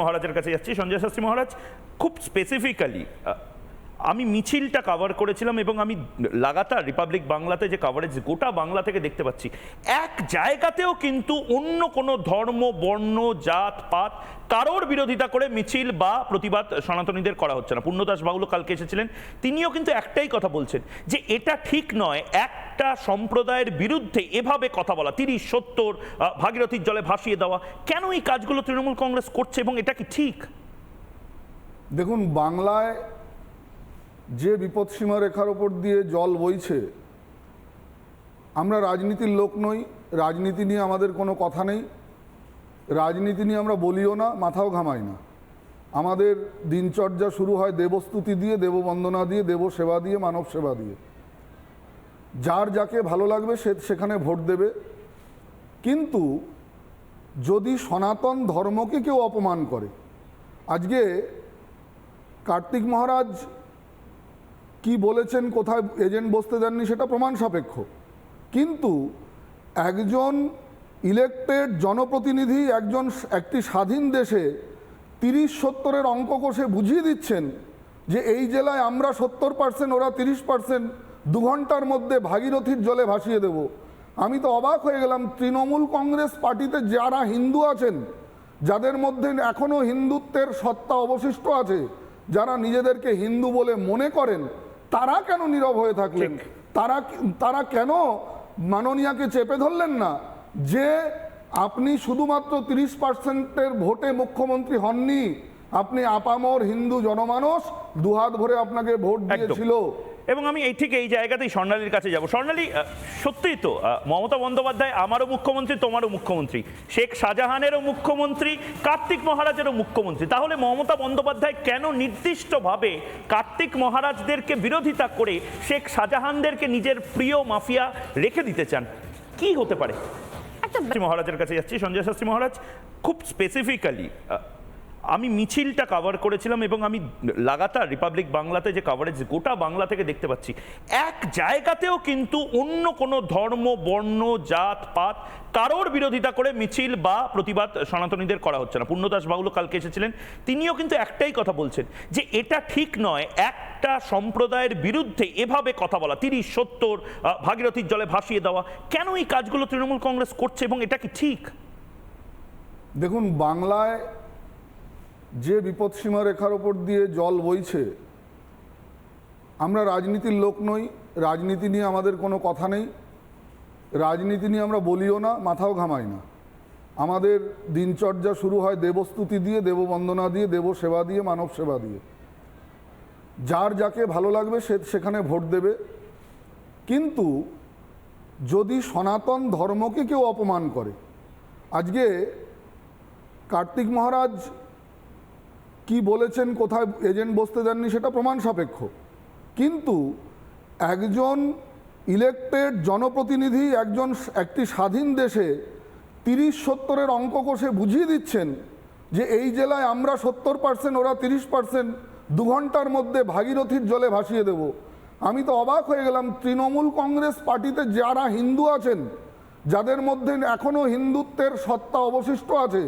মহারাজের কাছে যাচ্ছি সঞ্জয় শাস্ত্রী মহারাজ খুব স্পেসিফিক্যালি আমি মিছিলটা কাভার করেছিলাম এবং আমি লাগাতার রিপাবলিক বাংলাতে যে কাভারেজ গোটা বাংলা থেকে দেখতে পাচ্ছি। এক জায়গাতেও কিন্তু অন্য কোনো ধর্ম, বর্ণ, জাত, পাত কারোর বিরোধিতা করে মিছিল বা প্রতিবাদ সনাতনীদের করা হচ্ছে না। পূর্ণদাস বাউল কালকে এসেছিলেন, তিনিও কিন্তু একটাই কথা বলছেন যে এটা ঠিক নয়, একটা সম্প্রদায়ের বিরুদ্ধে এভাবে কথা বলা, তিরিশ, সত্তর ভাগীরথীর জলে ভাসিয়ে দেওয়া, কেন এই কাজগুলো তৃণমূল কংগ্রেস করছে এবং এটা কি ঠিক? দেখুন, বাংলায় যে বিপদসীমা রেখার ওপর দিয়ে জল বইছে, আমরা রাজনীতির লোক নই, রাজনীতি নিয়ে আমাদের কোনো কথা নেই, রাজনীতি নিয়ে আমরা বলিও না, মাথাও ঘামাই না। আমাদের দিনচর্যা শুরু হয় দেবস্তুতি দিয়ে, দেববন্দনা দিয়ে দেব সেবা দিয়ে, মানব সেবা দিয়ে। যার যাকে ভালো লাগবে সে সেখানে ভোট দেবে। কিন্তু যদি সনাতন ধর্মকে কেউ অপমান করে, আজকে কার্তিক মহারাজ কি বলেছেন, কোথায় এজেন্ট বসতে দেননি সেটা প্রমাণ সাপেক্ষ। কিন্তু একজন ইলেকটেড জনপ্রতিনিধি, একজন একটি স্বাধীন দেশে তিরিশ সত্তরের অঙ্ক কষে বুঝিয়ে দিচ্ছেন যে এই জেলায় আমরা সত্তর পার্সেন্ট ওরা তিরিশ পার্সেন্ট দু ঘণ্টার মধ্যে ভাগীরথীর জলে ভাসিয়ে দেব। আমি তো অবাক হয়ে গেলাম, তৃণমূল কংগ্রেস পার্টিতে যারা হিন্দু আছেন, যাদের মধ্যে এখনও হিন্দুত্বের সত্তা অবশিষ্ট আছে, যারা নিজেদেরকে হিন্দু বলে মনে করেন তারা কেন নীরব হয়ে থাকলেন? তারা তারা কেন মাননীয়াকে চেপে ধরলেন না? যে আপনি শুধুমাত্র তিরিশ পার্সেন্টের ভোটে মুখ্যমন্ত্রী হননি আপনি আপামর হিন্দু জনমানস দুহাত ভরে আপনাকে ভোট দিয়েছিল। এবং আমি এই ঠিক এই জায়গাতেই স্বর্ণালীর কাছে যাব। স্বর্ণালী সত্যিই তো মমতা বন্দ্যোপাধ্যায় আমারও মুখ্যমন্ত্রী তোমারও মুখ্যমন্ত্রী। শেখ শাহজাহানেরও মুখ্যমন্ত্রী কার্তিক মহারাজেরও মুখ্যমন্ত্রী। তাহলে মমতা বন্দ্যোপাধ্যায় কেন নির্দিষ্টভাবে কার্তিক মহারাজদেরকে বিরোধিতা করে শেখ শাহজাহানদেরকে নিজের প্রিয় মাফিয়া রেখে দিতে চান? কি হতে পারে? মহারাজের কাছে যাচ্ছি সঞ্জয় শাস্ত্রী মহারাজ। খুব স্পেসিফিক্যালি আমি মিছিলটা কভার করেছিলাম এবং আমি লাগাতার রিপাবলিক বাংলাতে যে কাভারেজ গোটা বাংলা থেকে দেখতে পাচ্ছি। এক জায়গাতেও কিন্তু অন্য কোনো ধর্ম, বর্ণ, জাত, পাত কারোর বিরোধিতা করে মিছিল বা প্রতিবাদ সনাতনীদের করা হচ্ছে না। পূর্ণদাস বাউল কালকে এসেছিলেন, তিনিও কিন্তু একটাই কথা বলছেন যে এটা ঠিক নয়, একটা সম্প্রদায়ের বিরুদ্ধে এভাবে কথা বলা, তিরিশ, সত্তর ভাগীরথীর জলে ভাসিয়ে দেওয়া, কেন এই কাজগুলো তৃণমূল কংগ্রেস করছে এবং এটা কি ঠিক? দেখুন, বাংলায় যে বিপদসীমা রেখার ওপর দিয়ে জল বইছে, আমরা রাজনীতির লোক নই, রাজনীতি নিয়ে আমাদের কোনো কথা নেই, রাজনীতি নিয়ে আমরা বলিও না, মাথাও ঘামাই না। আমাদের দিনচর্যা শুরু হয় দেবস্তুতি দিয়ে, দেববন্দনা দিয়ে দেব সেবা দিয়ে, মানব সেবা দিয়ে। যার যাকে ভালো লাগবে সে সেখানে ভোট দেবে। কিন্তু যদি সনাতন ধর্মকে কেউ অপমান করে, আজকে কার্তিক মহারাজ কি বলেছেন, কোথায় এজেন্ট বসতে দেননি সেটা প্রমাণ সাপেক্ষ। কিন্তু একজন ইলেকটেড জনপ্রতিনিধি, একজন একটি স্বাধীন দেশে তিরিশ সত্তরের অঙ্ক কষে বুঝিয়ে দিচ্ছেন যে এই জেলায় আমরা সত্তর পার্সেন্ট ওরা তিরিশ পার্সেন্ট দু ঘণ্টার মধ্যে ভাগীরথীর জলে ভাসিয়ে দেব। আমি তো অবাক হয়ে গেলাম, তৃণমূল কংগ্রেস পার্টিতে যারা হিন্দু আছেন, যাদের মধ্যে এখনও হিন্দুত্বের সত্তা অবশিষ্ট আছে,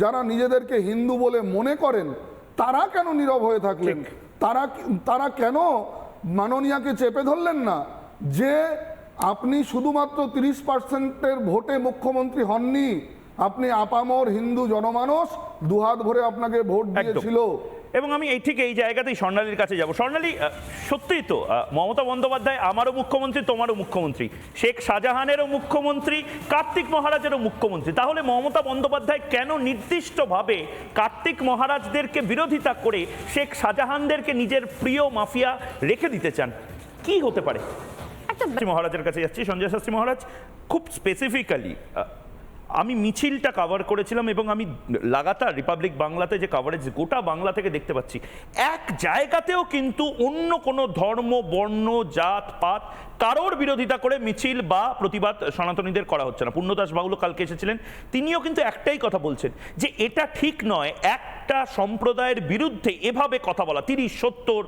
যারা নিজেদেরকে হিন্দু বলে মনে করেন তারা কেন নীরব হয়ে থাকলেন? তারা তারা কেন মাননীয়াকে চেপে ধরলেন না? যে আপনি শুধুমাত্র তিরিশ পার্সেন্টের ভোটে মুখ্যমন্ত্রী হননি আপনি আপামর হিন্দু জনমানস দুহাত ভরে আপনাকে ভোট। দিয়েছিল। এবং আমি এই ঠিক এই জায়গাতেই স্বর্ণালীর কাছে যাব। স্বর্ণালী সত্যিই তো মমতা বন্দ্যোপাধ্যায় আমারও মুখ্যমন্ত্রী তোমারও মুখ্যমন্ত্রী। শেখ শাহজাহানেরও মুখ্যমন্ত্রী কার্তিক মহারাজেরও মুখ্যমন্ত্রী। তাহলে মমতা বন্দ্যোপাধ্যায় কেন নির্দিষ্টভাবে কার্তিক মহারাজদেরকে বিরোধিতা করে শেখ শাহজাহানদেরকে নিজের প্রিয় মাফিয়া রেখে দিতে চান? কি হতে পারে? মহারাজের কাছে যাচ্ছি সঞ্জয় শাস্ত্রী মহারাজ। খুব স্পেসিফিক্যালি আমি মিছিলটা কাভার করেছিলাম এবং আমি লাগাতার রিপাবলিক বাংলাতে যে কাভারেজ গোটা বাংলা থেকে দেখতে পাচ্ছি। এক জায়গাতেও কিন্তু অন্য কোনো ধর্ম, বর্ণ, জাত, পাত কারোর বিরোধিতা করে মিছিল বা প্রতিবাদ সনাতনীদের করা হচ্ছে না। পূর্ণদাস বাউল কালকে এসেছিলেন, তিনিও কিন্তু একটাই কথা বলছেন যে এটা ঠিক নয়, একটা সম্প্রদায়ের বিরুদ্ধে এভাবে কথা বলা, তিরিশ, সত্তর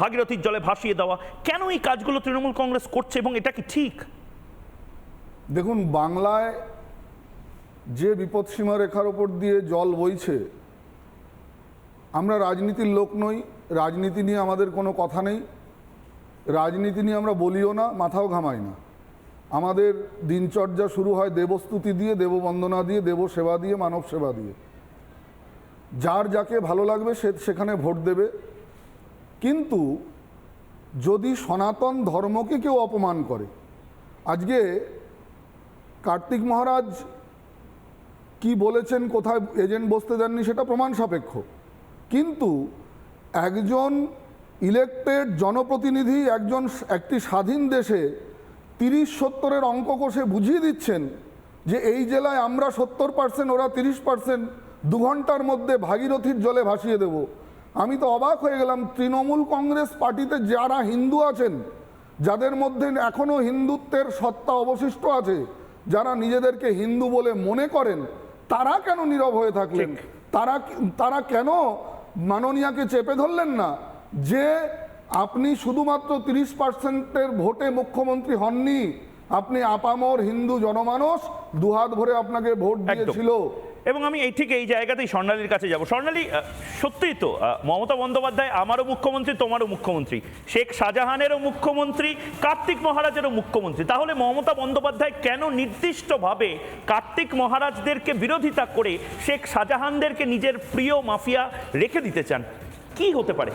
ভাগীরথীর জলে ভাসিয়ে দেওয়া, কেন এই কাজগুলো তৃণমূল কংগ্রেস করছে এবং এটা কি ঠিক? দেখুন, বাংলায় যে বিপদসীমা রেখার ওপর দিয়ে জল বইছে, আমরা রাজনীতির লোক নই, রাজনীতি নিয়ে আমাদের কোনো কথা নেই, রাজনীতি নিয়ে আমরা বলিও না, মাথাও ঘামাই না। আমাদের দিনচর্যা শুরু হয় দেবস্তুতি দিয়ে, দেববন্দনা দিয়ে দেব সেবা দিয়ে, মানব সেবা দিয়ে। যার যাকে ভালো লাগবে সে সেখানে ভোট দেবে। কিন্তু যদি সনাতন ধর্মকে কেউ অপমান করে, আজকে কার্তিক মহারাজ কি বলেছেন, কোথায় এজেন্ট বসতে দেননি সেটা প্রমাণ সাপেক্ষ। কিন্তু একজন ইলেক্টেড জনপ্রতিনিধি, একজন একটি স্বাধীন দেশে তিরিশ সত্তরের অঙ্ক কষে বুঝিয়ে দিচ্ছেন যে এই জেলায় আমরা সত্তর পার্সেন্ট ওরা তিরিশ পার্সেন্ট দু ঘণ্টার মধ্যে ভাগীরথীর জলে ভাসিয়ে দেব। আমি তো অবাক হয়ে গেলাম, তৃণমূল কংগ্রেস পার্টিতে যারা হিন্দু আছেন, যাদের মধ্যে এখনও হিন্দুত্বের সত্তা অবশিষ্ট আছে, যারা নিজেদেরকে হিন্দু বলে মনে করেন তারা কেন নীরব হয়ে থাকলেন? তারা তারা কেন মাননীয়াকে চেপে ধরলেন না? যে আপনি শুধুমাত্র তিরিশ পার্সেন্টের ভোটে মুখ্যমন্ত্রী হননি আপনি আপামর হিন্দু জনমানস দুহাত ভরে আপনাকে ভোট দিয়েছিল। এবং আমি এই ঠিক এই জায়গাতেই স্বর্ণালীর কাছে যাব। স্বর্ণালী সত্যিই তো মমতা বন্দ্যোপাধ্যায় আমারও মুখ্যমন্ত্রী তোমারও মুখ্যমন্ত্রী। শেখ শাহজাহানেরও মুখ্যমন্ত্রী কার্তিক মহারাজেরও মুখ্যমন্ত্রী। তাহলে মমতা বন্দ্যোপাধ্যায় কেন নির্দিষ্টভাবে কার্তিক মহারাজদেরকে বিরোধিতা করে শেখ শাহজাহানদেরকে নিজের প্রিয় মাফিয়া রেখে দিতে চান? কি হতে পারে?